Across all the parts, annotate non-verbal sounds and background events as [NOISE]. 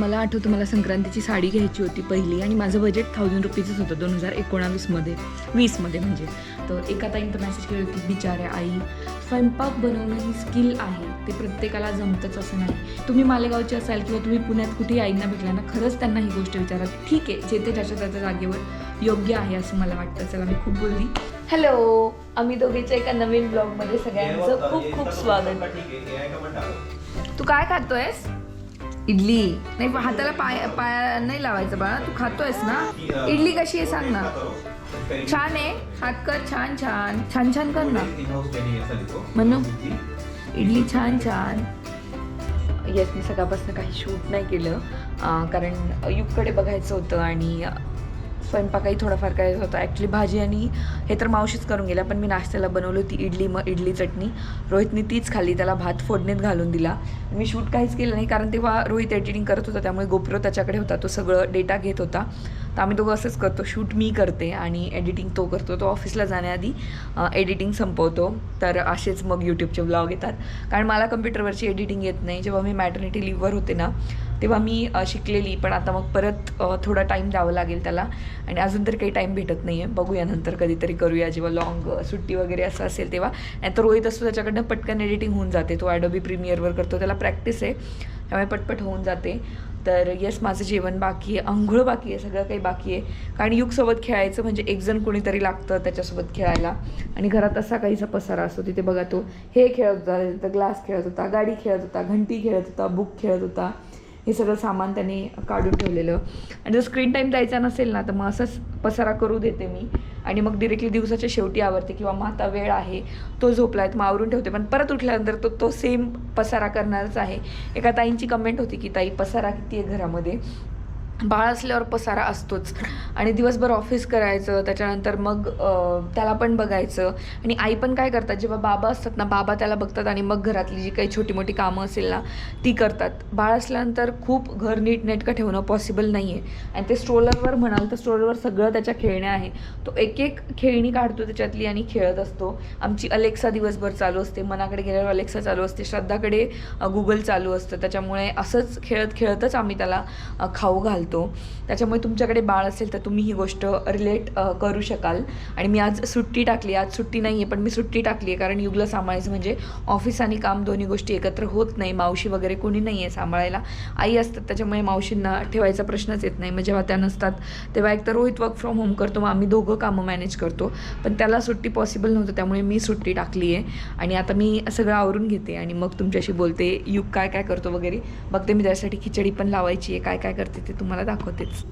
मला आठवतं मला संक्रांतीची साडी घ्यायची होती पहिली आणि माझं बजेट थाउजंड रुपीजच होतं दोन हजार एकोणावीसमध्ये वीसमध्ये म्हणजे. तर एका ताईनं तर मेसेज केली होती बिचाऱ्या आई स्वयंपाक बनवणं ही स्किल आहे. ते प्रत्येकाला जमतंच असं नाही. तुम्ही मालेगावचे असाल किंवा तुम्ही पुण्यात कुठेही आईंना भेटला ना खरंच त्यांना ही गोष्ट विचारा. ठीक आहे जे ते ज्याच्या त्याच्या जागेवर योग्य आहे असं मला वाटतं. चला मी खूप बोलली. हॅलो आम्ही दोघीच्या एका नवीन ब्लॉगमध्ये सगळ्यांचं खूप खूप स्वागत. तू काय खातोयस? इडली. नाही हाताला पाय पाय नाही लावायचं बाळा तू खातोयस ना? इडली कशी आहे सांग ना. छान आहे. हात कर छान छान. छान छान कर ना. म्हणू इडली छान छान. येस मी सकाळपासून काही शूट नाही केलं कारण युगकडे बघायचं होतं आणि स्वयंपाकही थोडाफार करायचा होता. ॲक्च्युली भाजी आणि हे तर मावशीच करून गेल्या पण मी नाश्त्याला बनवली होती इडली मग इडली चटणी. रोहितनी तीच खाल्ली त्याला भात फोडणीत घालून दिला. मी शूट काहीच केलं नाही कारण तेव्हा रोहित एडिटिंग करत होता त्यामुळे गोप्रो त्याच्याकडे होता तो सगळं डेटा घेत होता. तर आम्ही दोघं असंच करतो शूट मी करते आणि एडिटिंग तो करतो. तो ऑफिसला जाण्याआधी एडिटिंग संपवतो. तर असेच मग यूट्यूबचे ब्लॉग येतात. कारण मला कम्प्युटरवरची एडिटिंग येत नाही. जेव्हा मी मॅटर्निटी लिव्हवर होते ना तेव्हा मी शिकलेली पण आता मग परत थोडा टाईम द्यावा लागेल त्याला. आणि अजून तर काही टाईम भेटत नाही आहे बघूया नंतर कधीतरी करूया. जेव्हा लॉंग सुट्टी वगैरे असं असेल तेव्हा. नाही तर रोहित असतो त्याच्याकडनं पटकन एडिटिंग होऊन जाते. तो ॲडोबी प्रीमियरवर करतो. त्याला प्रॅक्टिस आहे. त्यामुळे पटपट होऊन जाते. तर येस माझं जेवण बाकी आहे. आंघोळ बाकी आहे. सगळं काही बाकी आहे. कारण युगसोबत खेळायचं म्हणजे एकजण कोणीतरी लागतं त्याच्यासोबत खेळायला. आणि घरात असा काहीसा पसारा असतो. तिथे बघा तो हे खेळत होता ग्लास खेळत होता गाडी खेळत होता घंटी खेळत होता बुक खेळत होता. हे सगळं सामान त्याने काढून ठेवलेलं. आणि जर स्क्रीन टाईम द्यायचा नसेल ना तर मग असंच पसारा करू देते मी. आणि मग डिरेक्टली दिवसाच्या शेवटी आवरते किंवा मग आता वेळ आहे तो झोपला आहे मग आवरून ठेवते. पण परत उठल्यानंतर तो तो सेम पसारा करणारच आहे. एका ताईंची कमेंट होती की ताई पसारा किती आहे घरामध्ये? बाळ असल्यावर पसारा असतोच. आणि दिवसभर ऑफिस करायचं त्याच्यानंतर मग त्याला पण बघायचं. आणि आई पण काय करतात जेव्हा बाबा असतात ना बाबा त्याला बघतात आणि मग घरातली जी काही छोटी मोठी कामं असेल ना ती करतात. बाळ असल्यानंतर खूप घर नीट नेटकं ठेवणं पॉसिबल नाही आहे आणि ते स्ट्रोलरवर म्हणाल तर स्ट्रोलरवर सगळं त्याच्या खेळण्या आहे. तो एक एक खेळणी काढतो त्याच्यातली आणि खेळत असतो. आमची अलेक्सा दिवसभर चालू असते. मनाकडे गेल्यावर अलेक्सा चालू असते. श्रद्धाकडे गुगल चालू असतं. त्याच्यामुळे असंच खेळत खेळतच आम्ही त्याला खाऊ घालतो. त्याच्यामुळे तुमच्याकडे बाळ असेल तर तुम्ही ही गोष्ट रिलेट करू शकाल. आणि मी आज सुट्टी टाकली. आज सुट्टी नाही आहे पण मी सुट्टी टाकली आहे कारण युगला सांभाळायचं म्हणजे ऑफिस आणि काम दोन्ही गोष्टी एकत्र होत नाही. मावशी वगैरे कोणी नाही आहे सांभाळायला. आई असतात त्याच्यामुळे मावशींना ठेवायचा प्रश्नच येत नाही. मग जेव्हा त्या नसतात तेव्हा एक तर रोहित वर्क फ्रॉम होम करतो मग आम्ही दोघं कामं मॅनेज करतो. पण त्याला सुट्टी पॉसिबल नव्हतं त्यामुळे मी सुट्टी टाकली आहे आणि आता मी सगळं आवरून घेते आणि मग तुमच्याशी बोलते. युग काय काय करतो वगैरे बघते मी त्यासाठी खिचडी पण लावायची आहे काय काय करते ते तुम्हाला दाखवतेच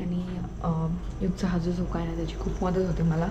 आणि युगचा हा जो झोका आहे ना त्याची खूप मदत होते मला.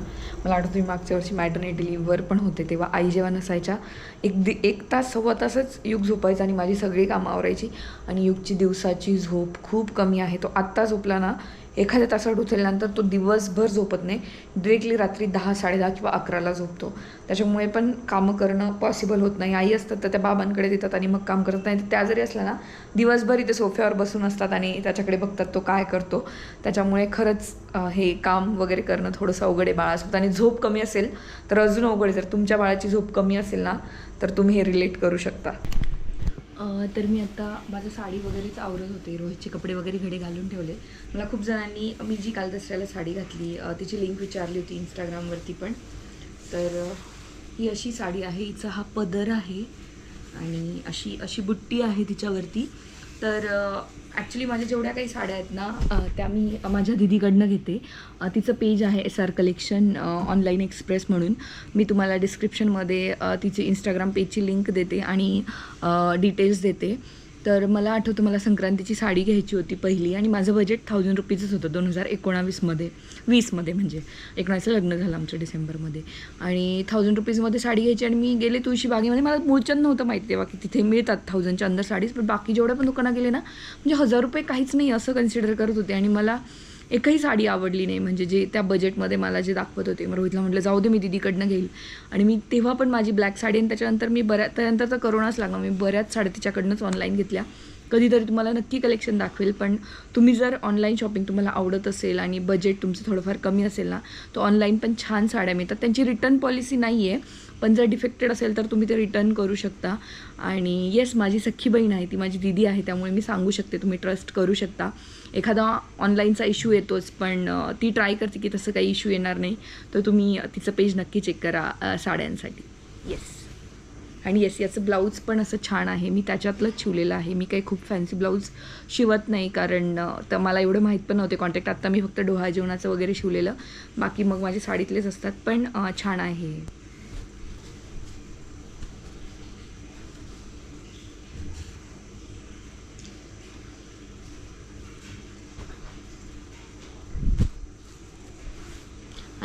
मला आठवतं मी मागच्या वर्षी मॅटर्निटी लिव्हवर पण होते तेव्हा आई जेव्हा नसायच्या एक दि एक तास सव्वा तासच युग झोपायचा आणि माझी सगळी कामं आवरायची. आणि युगची दिवसाची झोप खूप कमी आहे. तो आत्ता झोपला ना एखाद्या तासात उचलल्यानंतर तो दिवसभर झोपत नाही. डिरेक्टली रात्री दहा साडेदहा किंवा अकराला झोपतो. त्याच्यामुळे पण कामं करणं पॉसिबल होत नाही. आई असतात तर त्या बाबांकडे देतात आणि मग काम करत नाही तर त्या जरी असल्या ना दिवसभर इथे सोफ्यावर बसून असतात आणि त्याच्याकडे बघतात तो काय करतो. त्याच्यामुळे खरंच हे काम वगैरे करणं थोडंसं अवघड आहे बाळासोबत. आणि झोप कमी असेल तर अजून अवघड आहे. जर तुमच्या बाळाची झोप कमी असेल ना तर तुम्ही हे रिलेट करू शकता. तर मी आता माझं साडी वगैरेच आवरत होते. रोहितचे कपडे वगैरे घडे घालून ठेवले. मला खूप जणांनी मी जी काल दसऱ्याला साडी घातली तिची लिंक विचारली होती इंस्टाग्रामवरती पण. तर ही अशी साडी आहे. हिचा हा पदर आहे. आणि अशी अशी बुट्टी आहे तिच्यावरती. तर ॲक्च्युली माझ्या जेवढ्या काही साड्या आहेत ना त्या मी माझ्या दिदीकडनं घेते. तिचं पेज आहे S R collection online express म्हणून. मी तुम्हाला डिस्क्रिप्शनमध्ये तिची इंस्टाग्राम पेजची लिंक देते आणि डिटेल्स देते. तर मला आठवतं मला संक्रांतीची साडी घ्यायची होती पहिली आणि माझं बजेट थाउजंड रुपीजच होतं दोन हजार एकोणावीसमध्ये. वीसमध्ये म्हणजे. एकोणावीसचं लग्न झालं आमचं डिसेंबरमध्ये. आणि थाउजंड रुपीजमध्ये साडी घ्यायची आणि मी गेले तुळशी बागेमध्ये. मला मूळचंद नव्हतं माहिती तेव्हा की तिथे मिळतात थाउजंडच्या अंदर साडीज पण बाकी जेवढ्या पण दुकानात गेले ना म्हणजे हजार रुपये काहीच नाही असं कन्सिडर करत होते. आणि मला एकही साडी आवडली नाही. म्हणजे जे त्या बजेटमध्ये मला जे दाखवत होते. मग रोहितला म्हटलं जाऊ दे मी दिदीकडनं घेईल. आणि मी तेव्हा पण माझी ब्लॅक साडी आणि त्याच्यानंतर मी बऱ्याच त्यानंतर तर करोनाच लागला. मी बऱ्याच साड्या तिच्याकडनंच ऑनलाईन घेतल्या. कधीतरी तुम्हाला नक्की कलेक्शन दाखवेल पण तुम्ही जर ऑनलाईन शॉपिंग तुम्हाला आवडत असेल आणि बजेट तुमचं थोडंफार कमी असेल ना तर ऑनलाईन पण छान साड्या मिळतात. त्यांची रिटर्न पॉलिसी नाही आहे पण जर डिफेक्टेड असेल तर तुम्ही ते रिटर्न करू शकता. आणि येस माझी सख्खी बहीण आहे ती माझी दिदी आहे त्यामुळे मी सांगू शकते तुम्ही ट्रस्ट करू शकता. एखादा ऑनलाईनचा इश्यू येतोच पण ती ट्राय करते की तसं काही इश्यू येणार नाही तर तुम्ही तिचं पेज नक्की चेक करा साड्यांसाठी. येस आणि येस याचं ब्लाऊज पण असं छान आहे. मी त्याच्यातलंच शिवलेलं आहे. मी काही खूप फॅन्सी ब्लाऊज शिवत नाही कारण तर मला एवढं माहीत पण नव्हते कॉन्टॅक्ट आत्ता मी फक्त डोहा जेवणाचं वगैरे शिवलेलं. बाकी मग माझे साडीतलेच असतात पण छान आहे.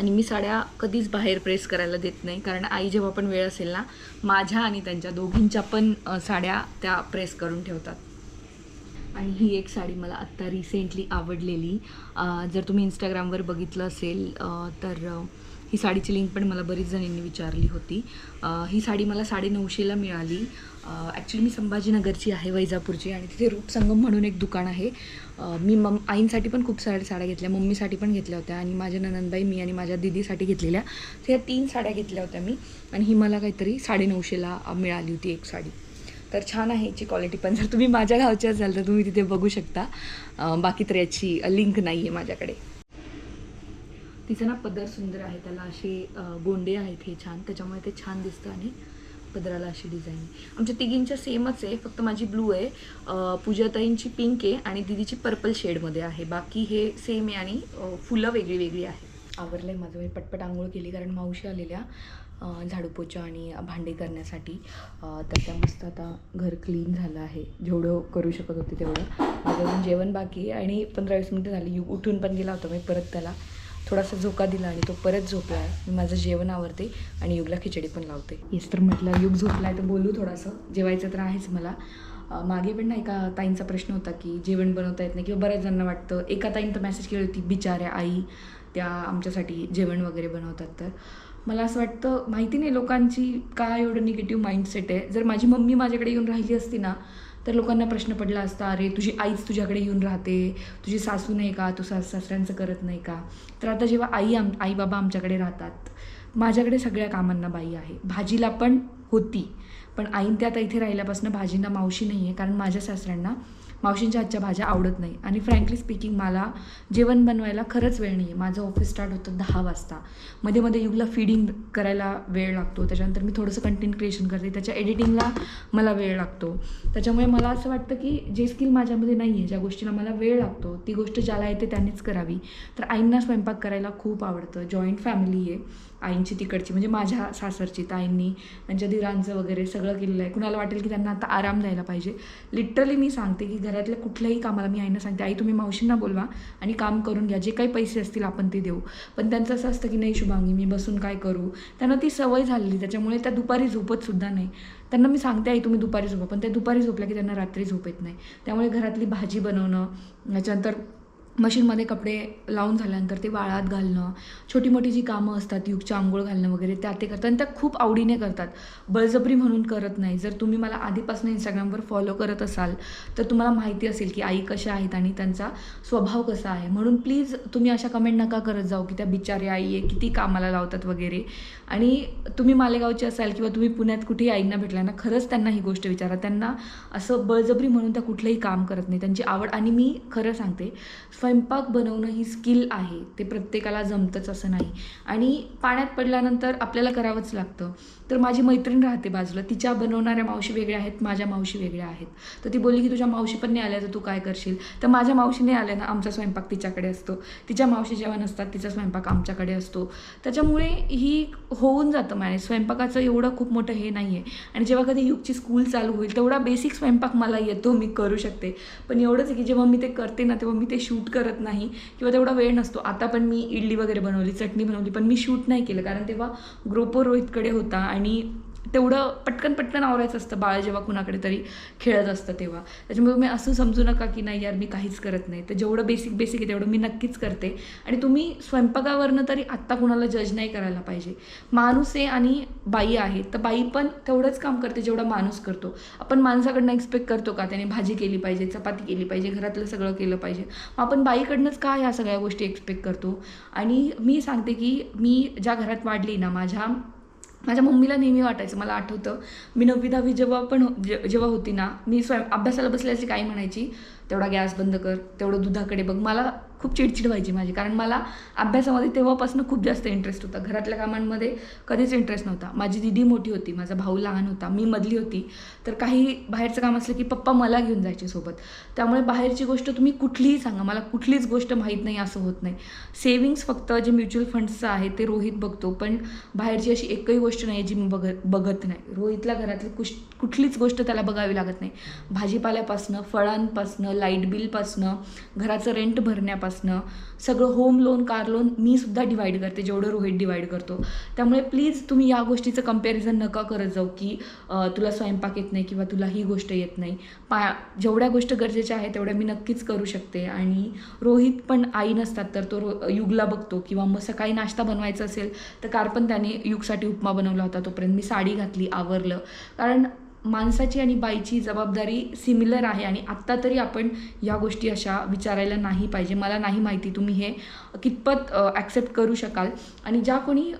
आणि मी साड्या कधीच बाहेर प्रेस करायला देत नाही. कारण आई जेव्हा पण वेळ असेल ना माझ्या आणि त्यांच्या दोघींच्या पण साड्या त्या प्रेस करून ठेवतात. आणि ही एक साडी मला आत्ता रिसेंटली आवडलेली. जर तुम्ही इंस्टाग्रामवर बघितलं असेल तर ही साडीची लिंक पण मला बरीच जणींनी विचारली होती. ही साडी मला साडेनऊशेला मिळाली. ॲक्च्युली मी संभाजीनगरची आहे वैजापूरची आणि तिथे रूपसंगम म्हणून एक दुकान आहे. मी मम आईंसाठी पण खूप साऱ्या साड्या घेतल्या मम्मीसाठी पण घेतल्या होत्या आणि माझ्या ननंदबाई मी आणि माझ्या दिदीसाठी घेतलेल्या. तर ह्या तीन साड्या घेतल्या होत्या मी आणि ही मला काहीतरी साडेनऊशेला मिळाली होती एक साडी. तर छान आहे याची क्वालिटी पण. जर तुम्ही माझ्या गावची असाल तर तुम्ही तिथे बघू शकता. बाकी तर याची लिंक नाही आहे माझ्याकडे. तिचं ना पदर सुंदर आहे त्याला असे गोंडे आहेत हे छान. त्याच्यामुळे ते छान दिसतं आणि पदराला अशी डिझाईन आमच्या तिघींच्या सेमच आहे फक्त माझी ब्लू आहे पूजाताईंची पिंक आहे आणि दिदीची पर्पल शेडमध्ये आहे. बाकी हे सेम आहे आणि फुलं वेगळी वेगळी आहे. आवरलं आहे माझं मी पटपट आंघोळ केली कारण मावशी आलेल्या अं, आणि भांडे करण्यासाठी. तर त्या मस्त आता घर क्लीन झालं आहे. जेवढं करू शकत होते तेवढं. माझं अजून जेवण बाकी आहे आणि पंधरा वीस मिनटं झाली. उठून पण गेला होता मी परत त्याला. थोडासा झोका दिला आणि तो परत झोपला आहे मी माझं जेवण आवरते आणि युगला खिचडी पण लावते. येस तर म्हटलं युग झोपला आहे तर बोलू थोडंसं. जेवायचं तर आहेच मला. मागे पण नाही का ताईंचा प्रश्न होता की जेवण बनवता येत नाही किंवा बऱ्याच जणांना वाटतं. एका ताईनं तर मेसेज केली होती बिचाऱ्या आई त्या आमच्यासाठी जेवण वगैरे बनवतात. तर मला असं वाटतं माहिती नाही लोकांची काय एवढं निगेटिव्ह माइंडसेट आहे. जर माझी मम्मी माझ्याकडे येऊन राहिली असती ना तर लोकांना प्रश्न पडला असता अरे तुझी आईच तुझ्याकडे येऊन राहते. तुझी सासू नाही का? तू सास सासऱ्यांचं करत नाही का? तर आता जेव्हा आई आम आई बाबा आमच्याकडे राहतात माझ्याकडे सगळ्या कामांना बाई आहे. भाजीला पण होती पण आईन त्या आता इथे राहिल्यापासून भाजींना मावशी नाही आहे कारण माझ्या सासऱ्यांना मावशींच्या आजच्या भाज्या आवडत नाही. आणि फ्रँकली स्पीकिंग मला जेवण बनवायला खरंच वेळ नाही आहे माझं ऑफिस स्टार्ट होतं दहा वाजता. मध्ये मध्ये युगला फीडिंग करायला वेळ लागतो. त्याच्यानंतर मी थोडंसं कंटेंट क्रिएशन करते. त्याच्या एडिटिंगला मला वेळ लागतो. त्याच्यामुळे मला असं वाटतं की जे स्किल माझ्यामध्ये नाही आहे ज्या गोष्टीला मला वेळ लागतो ती गोष्ट ज्याला येते त्यांनीच करावी. तर आईंना स्वयंपाक करायला खूप आवडतं. जॉईंट फॅमिली आहे. आईंची तिकडची म्हणजे माझ्या सासरची ताईंनी त्यांच्या दिरांचं वगैरे सगळं केलेलं आहे. कुणाला वाटेल की त्यांना आता आराम द्यायला पाहिजे. लिटरली मी सांगते की घरातल्या कुठल्याही कामाला मी आईना सांगते आई तुम्ही मावशींना बोलवा आणि काम करून घ्या. जे काही पैसे असतील आपण ते देऊ. पण त्यांचं असं असतं की नाही शुभांगी मी बसून काय करू? त्यांना ती सवय झालेली त्याच्यामुळे त्या दुपारी झोपतसुद्धा नाही. त्यांना मी सांगते आई तुम्ही दुपारी झोपा. पण त्या दुपारी झोपल्या की त्यांना रात्री झोप येत नाही. त्यामुळे घरातली भाजी बनवणं याच्यानंतर मशीनमध्ये कपडे लावून झाल्यानंतर ते वाळात घालणं छोटी मोठी जी कामं असतात युगच्या आंघोळ घालणं वगैरे त्या ते करतात. आणि त्या खूप आवडीने करतात. बळजबरी म्हणून करत नाही. जर तुम्ही मला आधीपासून इंस्टाग्रामवर फॉलो करत असाल तर तुम्हाला माहिती असेल की आई कशा आहेत आणि त्यांचा स्वभाव कसा आहे. म्हणून प्लीज तुम्ही अशा कमेंट नका करत जाऊ की त्या बिचारी आई आहे किती कामाला लावतात वगैरे. आणि तुम्ही मालेगावचे असाल किंवा तुम्ही पुण्यात कुठेही आईंना भेटला ना खरंच त्यांना ही गोष्ट विचारा. त्यांना असं बळजबरी म्हणून त्या कुठलंही काम करत नाही. त्यांची आवड आणि मी खरं सांगते स्वयंपाक बनवणं ही स्किल आहे. ते प्रत्येकाला जमतंच असं नाही. आणि पाण्यात पडल्यानंतर आपल्याला करावंच लागतं. तर माझी मैत्रीण राहते बाजूला. तिच्या बनवणाऱ्या मावशी वेगळ्या आहेत माझ्या मावशी वेगळ्या आहेत. तर ती बोलली की तुझ्या मावशी पण नाही आल्या तर तू काय करशील? तर माझ्या मावशीने आल्या ना आमचा स्वयंपाक तिच्याकडे असतो. तिच्या मावशी जेव्हा नसतात तिचा स्वयंपाक आमच्याकडे असतो. त्याच्यामुळे ही होऊन जातं मॅनेज स्वयंपाकाचं एवढं खूप मोठं हे नाही आहे आणि जेव्हा कधी युगची स्कूल चालू होईल तेवढा बेसिक स्वयंपाक मला येतो मी करू शकते. पण एवढंच आहे की जेव्हा मी ते करते ना तेव्हा मी ते शूट करत नाही. किंवा तेवढा वेळ नसतो. आता पण मी इडली वगैरे बनवली चटणी बनवली पण मी शूट नाही केलं. कारण तेव्हा ग्रोपो रोहितकडे होता आणि तेवढं पटकन पटकन आवरायचं असतं. बाळ जेव्हा कुणाकडे तरी खेळत असतं तेव्हा. त्याच्यामुळे तुम्ही असं समजू नका की नाही यार मी काहीच करत नाही. तर जेवढं बेसिक बेसिक आहे तेवढं मी नक्कीच करते. आणि तुम्ही स्वयंपाकावरनं तरी आत्ता कुणाला जज नाही करायला पाहिजे. माणूस आहे आणि बाई आहे. तर बाई पण तेवढंच काम करते जेवढं माणूस करतो. आपण माणसाकडनं एक्सपेक्ट करतो का? त्याने भाजी केली पाहिजे चपाती केली पाहिजे घरातलं सगळं केलं पाहिजे. मग आपण बाईकडनंच का ह्या सगळ्या गोष्टी एक्सपेक्ट करतो? आणि मी सांगते की मी ज्या घरात वाढली ना माझ्या माझ्या मम्मीला नेहमी वाटायचं मला आठवतं. मी नववी दहावी जेव्हा पण हो- जे- जेव्हा होती ना मी स्वयं अभ्यासाला बसल्याची काय म्हणायची तेवढा गॅस बंद कर तेवढं दुधाकडे बघ. मला खूप चिडचिड व्हायची माझी. कारण मला अभ्यासामध्ये तेव्हापासून खूप जास्त इंटरेस्ट होता. घरातल्या कामांमध्ये कधीच इंटरेस्ट नव्हता. माझी दिदी मोठी होती. माझा भाऊ लहान होता. मी मधली होती. तर काही बाहेरचं काम असलं की पप्पा मला घेऊन जायचे सोबत. त्यामुळे बाहेरची गोष्ट तुम्ही कुठलीही सांगा. मला कुठलीच गोष्ट माहीत नाही असं होत नाही. सेविंग्स फक्त जे म्युच्युअल फंड्सचं आहे ते रोहित बघतो. पण बाहेरची अशी एकही गोष्ट नाही जी मी बघत बघत नाही. रोहितला घरातली कुश कुठलीच गोष्ट त्याला बघावी लागत नाही. भाजीपाल्यापासनं फळांपासनं लाइट बिलपासनं घराचं रेंट भरण्यापासून सगळं होम लोन कार लोन मी सुद्धा डिवाईड करते जेवढं रोहित डिवाईड करतो. त्यामुळे प्लीज तुम्ही या गोष्टीचं कंपॅरिझन नका करत जाऊ की तुला स्वयंपाक येत नाही किंवा तुला ही गोष्ट येत नाही. पा जेवढ्या गोष्ट गरजेच्या आहेत तेवढ्या मी नक्कीच करू शकते. आणि रोहित पण आई नसतात तर तो रो युगला बघतो किंवा मग सकाळी नाश्ता बनवायचा असेल तर कार पण त्याने युगसाठी उपमा बनवला होता तोपर्यंत. मी साडी घातली आवरलं. कारण माणसाची आणि बाईची जबाबदारी सिमिलर आहे आणि आत्ता तरी आपण या गोष्टी अशा विचारायला नाही पाहिजे. मला नाही माहिती तुम्ही हे कितपत ॲक्सेप्ट करू शकाल. आणि ज्या कोणी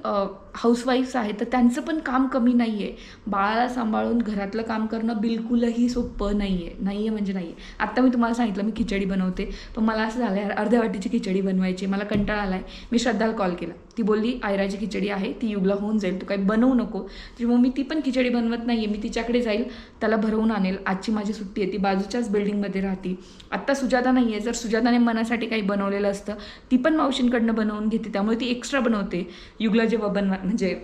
हाऊसवाईफ्स आहेत तर त्यांचं पण काम कमी नाही आहे बाळाला सांभाळून घरातलं काम करणं बिलकुलही सोपं नाही आहे नाही आहे म्हणजे नाही आहे आत्ता मी तुम्हाला सांगितलं मी खिचडी बनवते. पण मला असं झालं यार अर्ध्या वाटीची खिचडी बनवायची. मला कंटाळा आला आहे मी श्रद्धाला कॉल केला. ती बोलली आयराची खिचडी आहे ती युगला होऊन जाईल. तू काही बनवू नको. तर मग ती पण खिचडी बनवत नाही आहे मी तिच्याकडे जाईल. त्याला भरवून आणेल. आजची माझी सुट्टी आहे ती बाजूच्याच बिल्डिंगमध्ये राहते. आत्ता सुजाता नाही आहे जर सुजाताने मनासाठी काही बनवलेलं असतं ती पण मावशींकडनं बनवून घेते. त्यामुळे ती एक्स्ट्रा बनवते. युगला जेव्हा बनवा म्हणजे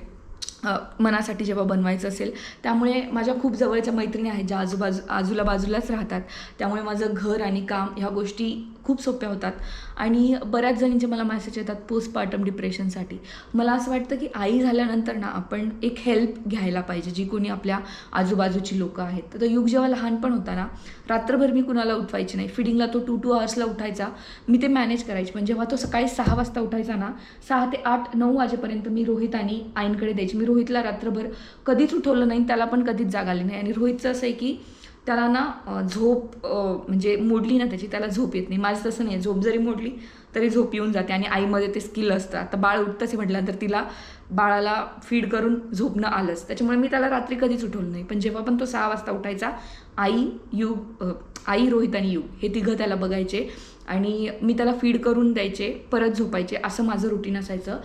मनासाठी जेव्हा बनवायचं असेल. त्यामुळे माझ्या खूप जवळच्या मैत्रिणी आहेत ज्या आजूबाजू आजूला बाजूलाच राहतात. त्यामुळे माझं घर आणि काम ह्या गोष्टी खूप सोप्या होतात. आणि बऱ्याच जणींचे मला मेसेज येतात पोस्टपार्टम डिप्रेशनसाठी मला असं वाटतं की आई झाल्यानंतर ना आपण एक हेल्प घ्यायला पाहिजे जी कोणी आपल्या आजूबाजूची लोकं आहेत. तर युग जेव्हा लहानपण होता ना रात्रभर मी कुणाला उठवायची नाही. फिडिंगला तो टू टू आवर्सला उठायचा. मी ते मॅनेज करायची. पण जेव्हा तो सकाळी सहा वाजता उठायचा ना सहा ते आठ नऊ वाजेपर्यंत मी रोहित आणि आईंकडे द्यायची. मी रोहितला रात्रभर कधीच उठवलं नाही त्याला पण कधीच जाग आली नाही. आणि रोहितचं असं आहे की त्याला ना झोप म्हणजे मोडली ना त्याची त्याला झोप येत नाही. माझं तसं नाही झोप जरी मोडली तरी झोप येऊन जाते आणि आईमध्ये ते स्किल असतं. आता बाळ उठतंच आहे म्हटल्यानंतर तिला बाळाला फीड करून झोपणं आलंच. त्याच्यामुळे मी त्याला रात्री कधीच उठवलं नाही. पण जेव्हा पण तो सहा वाजता उठायचा आई युग आई रोहित आणि युग हे तिघं त्याला बघायचे आणि मी त्याला फीड करून द्यायचे परत झोपायचे. असं माझं रुटीन असायचं.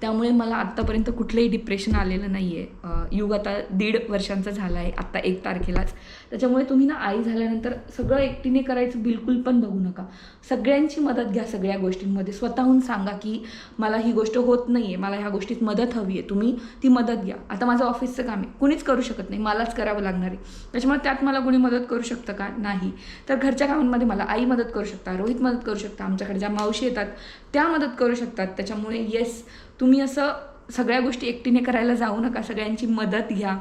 त्यामुळे मला आत्तापर्यंत कुठलंही डिप्रेशन आलेलं नाही आहे युग आता दीड वर्षांचा झाला आहे आत्ता एक तारखेलाच. त्याच्यामुळे तुम्ही ना आई झाल्यानंतर सगळं एकटीने करायचं बिलकुल पण बघू नका. सगळ्यांची मदत घ्या सगळ्या गोष्टींमध्ये. स्वतःहून सांगा की मला ही गोष्ट होत नाही आहे मला ह्या गोष्टीत मदत हवी आहे तुम्ही ती मदत घ्या. आता माझं ऑफिसचं काम आहे. कुणीच करू शकत नाही. मलाच करावं लागणार आहे. त्याच्यामुळे त्यात मला कुणी मदत करू शकतं का? नाही. तर घरच्या कामांमध्ये मला आई मदत करू शकता रोहित मदत करू शकता आमच्याकडे ज्या मावशी येतात त्या मदत करू शकतात. त्याच्यामुळे येस तुम्ही असं सगळ्या गोष्टी एकटीने करायला जाऊ नका. सगळ्यांची मदत घ्या.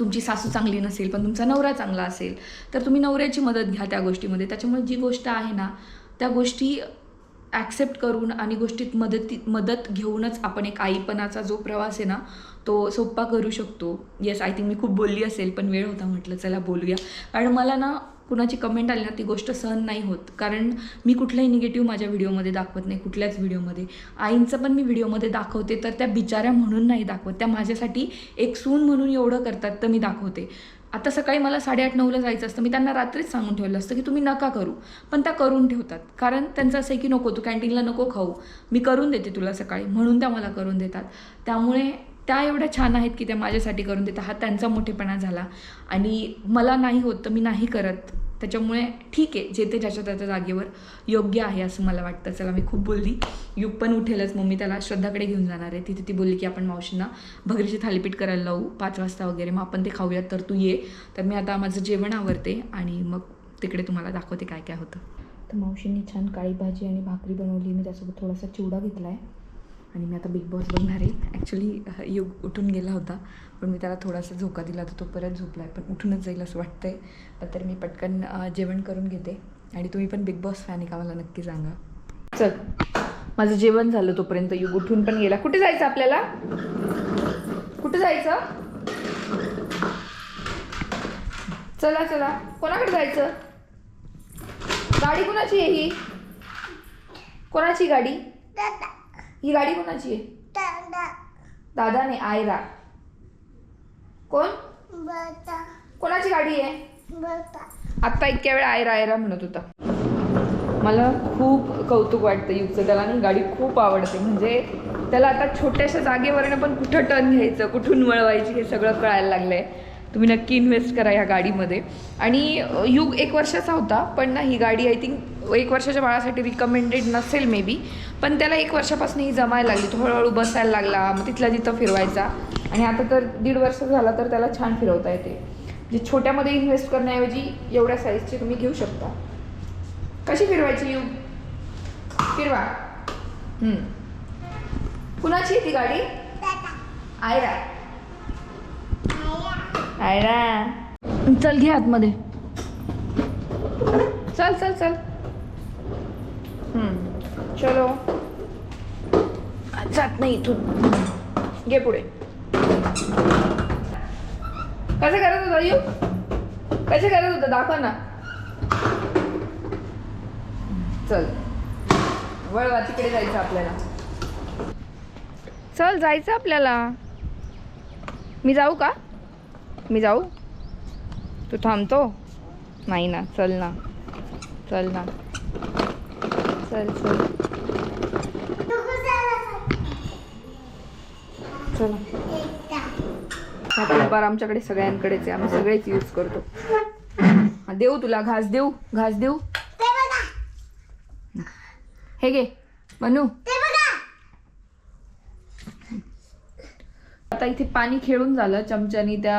तुमची सासू चांगली नसेल पण तुमचा नवरा चांगला असेल तर तुम्ही नवऱ्याची मदत घ्या त्या गोष्टीमध्ये. त्याच्यामुळे जी गोष्ट आहे ना त्या गोष्टी ॲक्सेप्ट करून आणि गोष्टीत मदती मदत घेऊनच आपण एक आईपणाचा जो प्रवास आहे ना तो सोप्पा करू शकतो. येस आय थिंक मी खूप बोलली असेल पण वेळ होता म्हटलं चला बोलूया. कारण मला ना कुणाची कमेंट आली ना ती गोष्ट सहन नाही होत. कारण मी कुठलाही निगेटिव्ह माझ्या व्हिडिओमध्ये दाखवत नाही कुठल्याच व्हिडिओमध्ये आईंचं पण मी व्हिडिओमध्ये दाखवते तर त्या बिचाऱ्या म्हणून नाही दाखवत. त्या माझ्यासाठी एक सून म्हणून एवढं करतात तर मी दाखवते. आता सकाळी मला साडेआठ नऊला जायचं असतं. मी त्यांना रात्रीच सांगून ठेवलं असतं की तुम्ही नका करू. पण त्या करून ठेवतात. कारण त्यांचं असं आहे की नको तू कॅन्टीनला नको खाऊ. मी करून देते तुला सकाळी. म्हणून त्या मला करून देतात. त्यामुळे त्या एवढ्या छान आहेत की त्या माझ्यासाठी करून देतात हा त्यांचा मोठेपणा झाला. आणि मला नाही होत तर मी नाही करत. त्याच्यामुळे ठीक आहे जे ते ज्याच्या त्याच्या जागेवर योग्य आहे असं मला वाटतं. चला मी खूप बोलली. युग पण उठेलच. मग मी त्याला श्रद्धाकडे घेऊन जाणार आहे. तिथे ती बोलली की आपण मावशींना भगरीची थालीपीठ करायला लावू. पाच वाजता वगैरे. मग आपण ते खाऊयात. तर तू ये. तर मी आता माझं जेवण आवरते आणि मग तिकडे तुम्हाला दाखवते काय काय होतं. तर मावशींनी छान काळी भाजी आणि भाकरी बनवली. मी त्यासोबत थोडासा चिवडा घेतला आहे आणि मी आता बिग बॉस बघणार आहे. ॲक्च्युली युग उठून गेला होता पण मी त्याला थोडासा झोका दिला तर तो परत झोपला आहे पण उठूनच जाईल असं वाटतं आहे तर मी पटकन जेवण करून घेते. आणि तुम्ही पण बिग बॉस फॅन आहे का मला नक्की सांगा. चल. माझं जेवण झालं तोपर्यंत. युग उठून पण गेला. कुठे जायचं आपल्याला? कुठे जायचं? चला चला. कोणाकडे जायचं? गाडी कोणाची आहे ही? कोणाची गाडी? ही गाडी कोणाची आहे? दादा. नाही आयरा. कोण? कोणाची गाडी आहे? आत्ता इतक्या वेळ आयरा आयरा म्हणत होता. मला खूप कौतुक वाटतं युगचं. त्याला आणि गाडी खूप आवडते. म्हणजे त्याला आता छोट्याशा जागेवरनं पण कुठं टर्न घ्यायचं कुठून वळवायची हे सगळं कळायला लागलं आहे तुम्ही नक्की इन्व्हेस्ट करा ह्या गाडीमध्ये. आणि युग एक वर्षाचा होता पण ना ही गाडी आय थिंक एक वर्षाच्या बाळासाठी रिकमेंडेड नसेल मे बी पण त्याला एक वर्षापासून ही जमायला लागली. तो हळूहळू बसायला लागला मग तिथला तिथं फिरवायचा. आणि आता तर दीड वर्ष झाला तर त्याला छान फिरवता येते. म्हणजे छोट्यामध्ये इन्व्हेस्ट करण्याऐवजी एवढ्या साईजची तुम्ही घेऊ शकता. कशी फिरवायची युग फिरवा. कुणाची ती गाडी? आयरा. आयरा चल घे आतमध्ये. चल चल चल. हम्म. चलो. जात नाही इथून. घे पुढे. कसं करत होता यू? कसं करत होता? दाखव ना. चल. वळवा तिकडे जायचं आपल्याला. चल जायचं आपल्याला. मी जाऊ का? मी जाऊ? तू थांबतो? नाही ना चल ना. चल ना. चल चल. चला. हा बार आमच्याकडे सगळ्यांकडेच आहे. आम्ही सगळेच यूज करतो. देऊ तुला घास देऊ. घास देऊ. हे घे. बनू. आता इथे पाणी खेळून झालं चमच्यानी त्या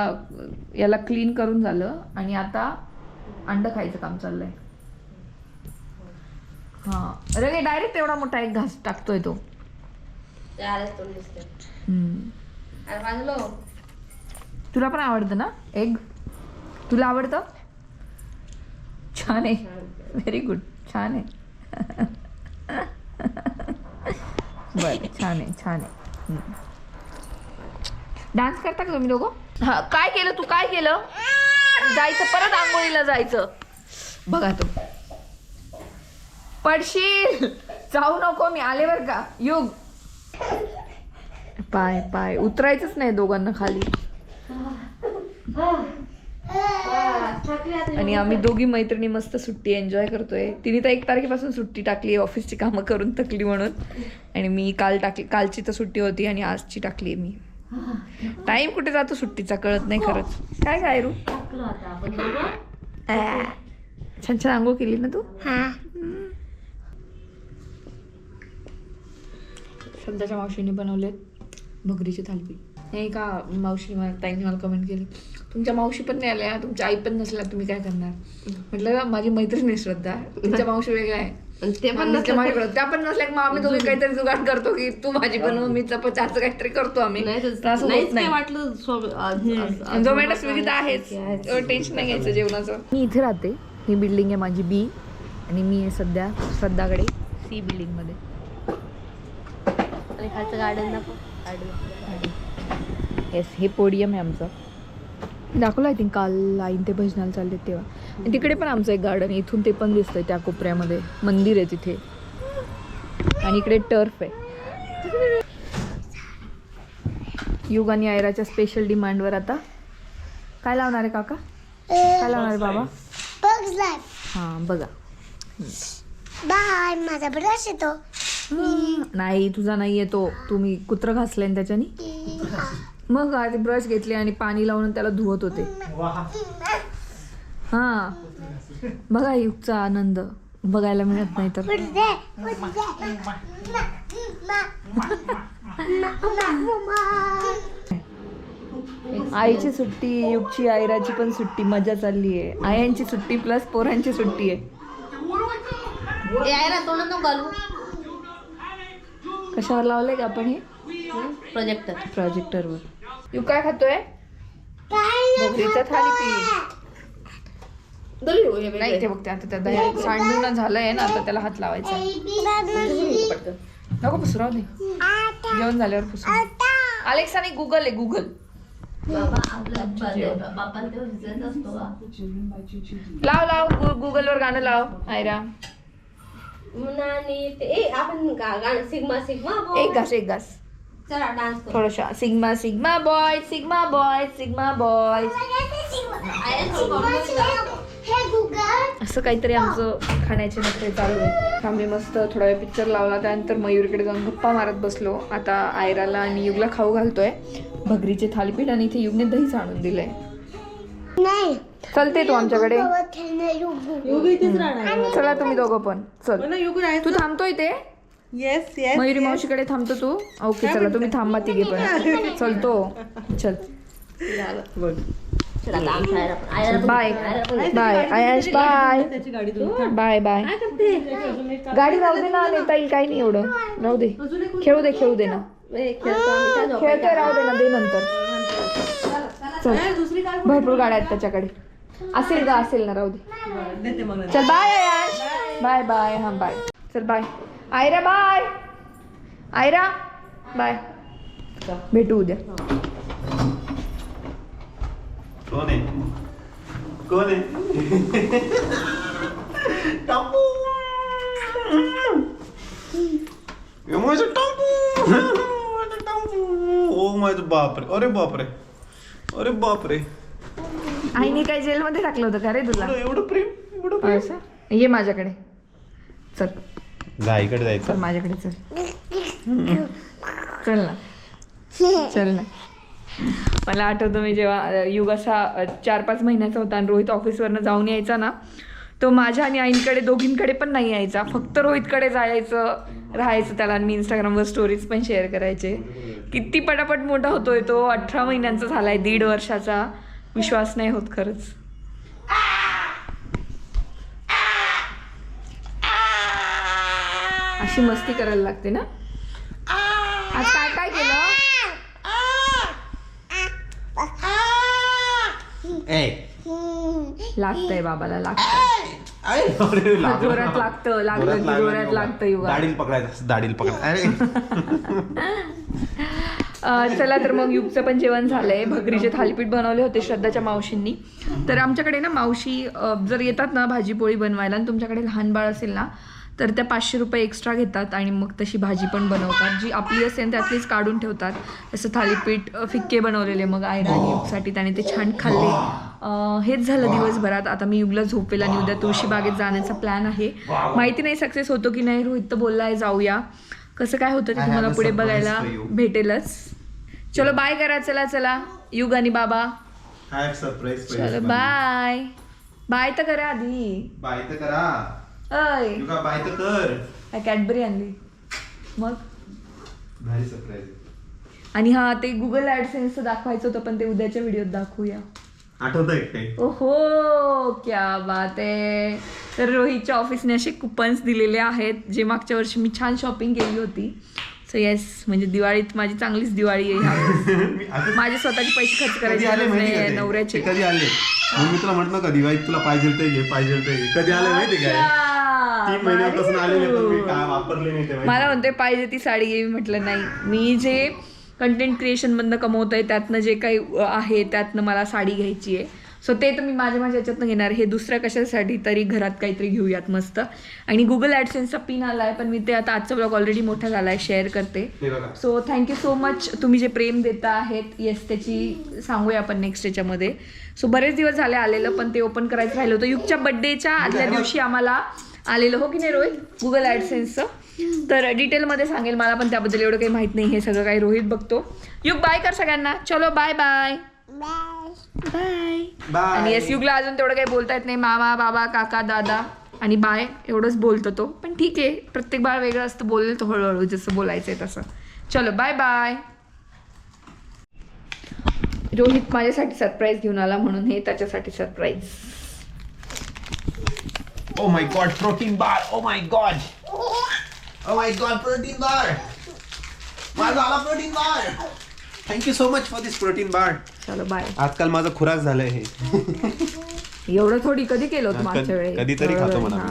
याला क्लीन करून झालं आणि आता अंड खायचं काम चाललंय. हा. अरे डायरेक्ट एवढा मोठा एक घास टाकतोय तो. तुला पण आवडतं ना? एग तुला आवडतं? छान आहे. व्हेरी गुड छान आहे. [LAUGHS] बरं छान आहे छान आहे. डान्स करता का तुम्ही दोघं? हा काय केलं तू? काय केलं? जायचं परत आंघोळीला जायचं. बघा तू. पडशील. जाऊ नको मी आले बर का. युग. पाय पाय. उतरायचंच नाही दोघांना खाली. आणि आम्ही दोघी मैत्रिणी मस्त सुट्टी एन्जॉय करतोय. तिने तर एक तारखेपासून सुट्टी टाकली ऑफिसची कामं करून थकली म्हणून. आणि मी काल टाकली कालची तर सुट्टी होती आणि आजची टाकली मी. टाइम कुठे जातो सुट्टीचा कळत नाही खरंच. काय काय रू छान छान आंघोळ केली ना तू? सध्याच्या मावशीने बनवलेत भगरीचे थालीपीठ. हे का मावशी मला ताईने मला कमेंट केली तुमच्या मावशी पण नाही आल्या तुमच्या आई पण नसल्या तुम्ही काय करणार? म्हटलं माझी मैत्रीण आहे श्रद्धा. तुमच्या मावशी वेगळ्या आहे. ते पण माझ्याकडं त्या पण नसल्या मग आम्ही दोघी काहीतरी जुगाड करतो की तू भाजी बनव मी चपात्याचं काहीतरी करतो आम्ही. वाटलं झोमॅटो स्विगी तर आहेच. टेन्शन नाही घ्यायचं जेवणाचं. मी इथे राहते. ही बिल्डिंग आहे माझी बी आणि मी आहे सध्या श्रद्धाकडे सी बिल्डिंगमध्ये आणि खालचं गार्डन दाखव. गार्डन येस हे पोडियम आहे आमचं. दाखवलं आय थिंक काल आईन ते भजनाला चालले तेव्हा. आणि तिकडे पण आमचं एक गार्डन आहे. इथून ते पण दिसतंय त्या कोपऱ्यामध्ये. मंदिर आहे तिथे. आणि इकडे टर्फ आहे. युग आणि आयराच्या स्पेशल डिमांडवर आता. काय लावणार आहे काका? काय लावणार आहे बाबा? हां बघा. बाय माझा ब्रश येतो. नाही तुझा नाही येतो. तुम्ही कुत्र घासलंय त्याच्यानी? मग आधी ब्रश घेतले आणि पाणी लावून त्याला धुवत होते. हा. बघा युगचा आनंद. बघायला मिळत नाही तर. आईची सुट्टी युगची आयराची पण सुट्टी मजा चालली आहे. आयांची सुट्टी प्लस पोरांची सुट्टी आहे. घालू. कशावर लावलंय का आपण हे? प्रोजेक्टर प्रोजेक्टरवर युग काय खातोय? भोगरीचं थालीपीठ नाही ते बघते आता त्या दह्या सांडून झालंय ना आता त्याला हात लावायचा नको पुसू राहू दे. जेवण झाल्यावर पुसू. अलेक्सा नाही गुगल आहे गुगल लाव लाव गु- गुगलवर गाणं लाव आयरा. आणि ते ए आपण गा- गाणं सिग्मा सिग्मा एक घास एक घास. चला डान्स करू. थोडंसं. Sigma sigma boy sigma boy sigma boy असं काहीतरी आमचं खाण्याचे नखरे चालू आहे आम्ही मस्त थोडा वेळ पिक्चर लावला त्यानंतर मयूरकडे जाऊन गप्पा मारत बसलो. आता आयराला आणि युगला खाऊ घालतोय. भगरीचे थालीपीठ आणि इथे युगने दहीच आणून दिलंय. नाही. चलते तू आमच्याकडे. चला तुम्ही दोघं पण. चल. तू थांबतोय ते येस येस मयुरी मावशीकडे थांबतो तू. ओके चला तुम्ही थांबा तिघे पण. चलतो [LAUGHS] चल. बघ bye. Bye. Ayush bye. Bye. Bye गाडी राहू दे ना नेता येईल काही नाही एवढं. राहू दे. खेळू दे खेळू दे ना. ए, खेळतो आम्ही काय झोपायचं? खेळते राहू दे ना दे नंतर. चल भरपूर गाड्या आहेत त्याच्याकडे. असेल का असेल ना राहू दे. चल बाय आयश. Bye bye. हा बाय. चल bye. Aira bye. Aira. Bye. भेटू उद्या. कोण आहे कोण आहे टापू माझं टापू ओ माझं बापरे अरे बापरे अरे बापरे आईने काय जेलमध्ये टाकलं होतं का रे तुला? एवढं एवढं प्रेम एवढं प्रेम. असं? ये माझ्याकडे. चल. गाईकडे चल जायचं माझ्याकडे चल. चल ना. चल ना. मला आठवतं मी जेव्हा युग असा चार पाच महिन्याचा होता आणि रोहित ऑफिसवरनं जाऊन यायचा ना तो माझ्या आणि आईंकडे दोघींकडे पण नाही यायचा. फक्त रोहितकडे जायचं राहायचं त्याला आणि मी इंस्टाग्रामवर स्टोरीज पण शेअर करायचे. किती पटापट मोठा होतोय तो. अठरा महिन्यांचा झालाय दीड वर्षाचा. विश्वास नाही होत खरंच. अशी मस्ती करायला लागते ना आज काय काय केलं ए लागतंय बाबाला लागतंय. अरे लागलं. जोरात लागतं की जोरात लागतं दाढील पकडायचं दाढील पकडायचं [LAUGHS] अं, चला तर मग युगचं पण जेवण झालंय. भगरीचे थालीपीठ बनवले होते श्रद्धाच्या मावशींनी. तर आमच्याकडे ना मावशी अं, जर येतात ना भाजीपोळी बनवायला आणि तुमच्याकडे लहान बाळ असेल ना तर त्या पाचशे रुपये एक्स्ट्रा घेतात आणि मग तशी भाजी पण बनवतात. जी आपली असेल त्यातलीच काढून ठेवतात. जसं थालीपीठ फिक्के बनवलेले मग आयरा आणि युगसाठी त्याने ते छान खाल्ले. हेच झालं दिवसभरात. आता मी युगला झोपेल आणि उद्या तुळशी बागेत जाण्याचा प्लॅन आहे. माहिती नाही सक्सेस होतो की नाही रोहित तर बोलला आहे जाऊया. कसं काय होतं ते तुम्हाला पुढे बघायला. भेटेलच. चलो बाय करा चला चला. युग आणि बाबा. चलो बाय बाय तर करा आधी. बाय तर करा. अय बाय तर कर काय कॅडबरी आणली. मग? भारी सरप्राईज आणि हा ते गुगल ॲडसेन्सचं दाखवायचं होतं पण ते उद्याच्या व्हिडिओत दाखवूया. आठवतंय काही. ओहो क्या बात आहे. तर रोहितच्या ऑफिसने असे कुपन्स दिलेले आहेत जे मागच्या वर्षी मी छान शॉपिंग केली होती. सो येस म्हणजे दिवाळीत माझी चांगलीच दिवाळी आहे ह्यावेळेस [LAUGHS] मी आता माझे स्वतःचे पैसे खर्च कधी करायचे आले गरज माहिती नाही का आहे ते? नवऱ्याचे. कधी आले? मग मी तुला म्हटलं कधी वाईट तुला पाहिजे ते घे पाहिजे ते घे कधी आले माहिती काय अच्छा, तीन महिन्यापासून आलेले पण मी भारी. काय वापरले नाही ते. मला म्हणते पाहिजे ती साडी घे मी म्हटलं नाही. मी जे कंटेंट क्रिएशनमधनं कमवत आहे त्यातनं जे काही आहे त्यातनं मला साडी घ्यायची आहे. सो ते तर मी माझ्या माझ्या याच्यातनं घेणार हे दुसऱ्या कशासाठी तरी घरात काहीतरी घेऊयात मस्त. आणि गुगल ॲडसेन्सचा पिन आला आहे पण मी ते आता आजचा ब्लॉग ऑलरेडी मोठा झाला आहे शेअर करते. हे बघा. सो थँक्यू सो मच तुम्ही जे प्रेम देता आहेत येस त्याची सांगूया आपण नेक्स्ट याच्यामध्ये. सो बरेच दिवस झाले आलेलं पण ते ओपन करायचं राहिलं होतं. युगच्या बड्डेच्या आदल्या दिवशी आम्हाला आलेलं. हो की नाही रोहित? गुगल ॲडसेन्सचं तर डिटेलमध्ये सांगेल मला पण त्याबद्दल एवढं काही माहीत नाही. हे सगळं काही रोहित बघतो. युग बाय कर सगळ्यांना. चलो बाय बाय बाय बाय आणि येस युगला अजून तेवढं काही बोलता येत नाही. मामा बाबा काका दादा आणि बाय एवढंच बोलतो तो. पण ठीक आहे. प्रत्येक बाळ वेगळं असतं. बोलेल तो हळूहळू. जसं बोलायचं आहे तसं. चलो बाय बाय रोहित माझ्यासाठी सरप्राईज घेऊन आला म्हणून. हे त्याच्यासाठी surprise oh my god protein bar oh my god oh my god protein bar माझा आला protein bar thank you so much for this protein bar चलो बाय आजकाल माझा खुराक झालाय हे. एवढं थोडी कधी केलं होतं मागच्या वेळी? कधीतरी खातो म्हणा मी.